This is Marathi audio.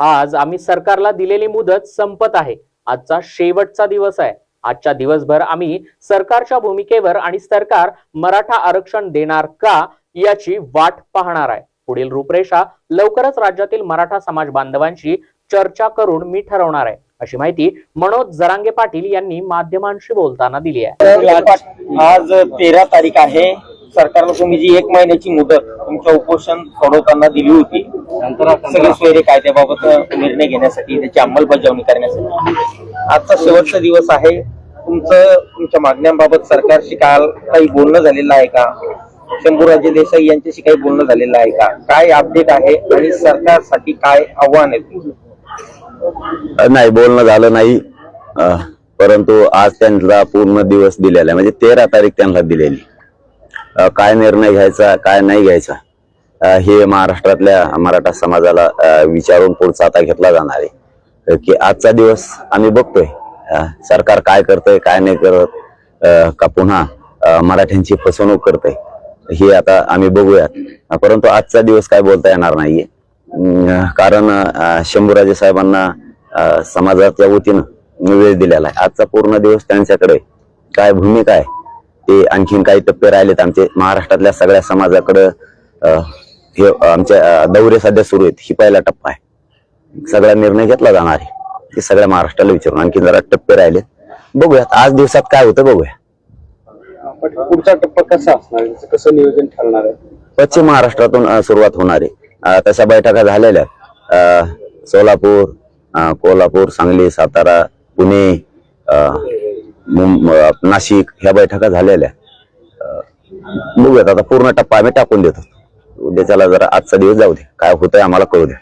आज आम्ही सरकारला दिलेली मुदत संपत आहे. आजचा शेवटचा दिवस आहे. आजच्या दिवसभर आम्ही सरकारच्या भूमिकेवर आणि सरकार मराठा आरक्षण देणार का याची वाट पाहणार आहे. पुढील रूपरेषा लवकरच राज्यातील मराठा समाज बांधवांशी चर्चा करून मी ठरवणार आहे. अशी माहिती मनोज जरांगे पाटील यांनी माध्यमांशी बोलताना दिली आहे. आज तेरा तारीख आहे. सरकारला तुम्ही जी एक महिन्याची मुदत तुमचं उपोषण सोडवताना दिली होती सगळे सोयरे कायद्याबाबत निर्णय घेण्यासाठी त्याची अंमलबजावणी करण्यासाठी. आजचा शेवटचा दिवस आहे. तुमचं तुमच्या मागण्यांबाबत सरकारशी काल काही बोलणं झालेलं आहे का? शंभूराजे देसाई यांच्याशी काही बोलणं झालेलं आहे का? काय अपडेट आहे आणि सरकारसाठी काय आव्हान आहे? नाही बोलणं झालं नाही. परंतु आज त्यांना पूर्ण दिवस दिलेला आहे. म्हणजे तेरा तारीख त्यांना दिलेली. काय निर्णय घ्यायचा काय नाही घ्यायचा हे महाराष्ट्रातल्या मराठा समाजाला विचारून पुढचा आता घेतला जाणार आहे. की आजचा दिवस आम्ही बघतोय सरकार काय करतंय काय नाही करत का पुन्हा मराठ्यांची फसवणूक करतंय हे आता आम्ही बघूयात. परंतु आजचा दिवस काय बोलता येणार नाहीये. कारण शंभूराजे साहेबांना समाजाच्या वतीनं वेळ दिलेला आहे. आजचा पूर्ण दिवस त्यांच्याकडे काय भूमिका आहे? ते आणखीन काही टप्पे राहिलेत आमचे. महाराष्ट्रातल्या सगळ्या समाजाकडे अं, हे आमच्या दौरे सध्या सुरू आहेत. ही पहिला टप्पा आहे. सगळा निर्णय घेतला जाणार आहे. ते सगळ्या महाराष्ट्राला विचारून आणखीन जरा टप्पे राहिलेत. बघूयात. आज दिवसात काय होतं बघूया. पुढचा टप्पा कसा असणार? कसं नियोजन ठरणार आहे? पश्चिम महाराष्ट्रातून सुरुवात होणार आहे. तशा बैठका झालेल्या सोलापूर कोल्हापूर सांगली सातारा पुणे नाशिक ह्या बैठका झालेल्या. बघूयात आता पूर्ण टप्पा आम्ही टाकून देतो. उद्याच्याला जरा आजचा दिवस जाऊ दे. काय होतंय आम्हाला कळू द्या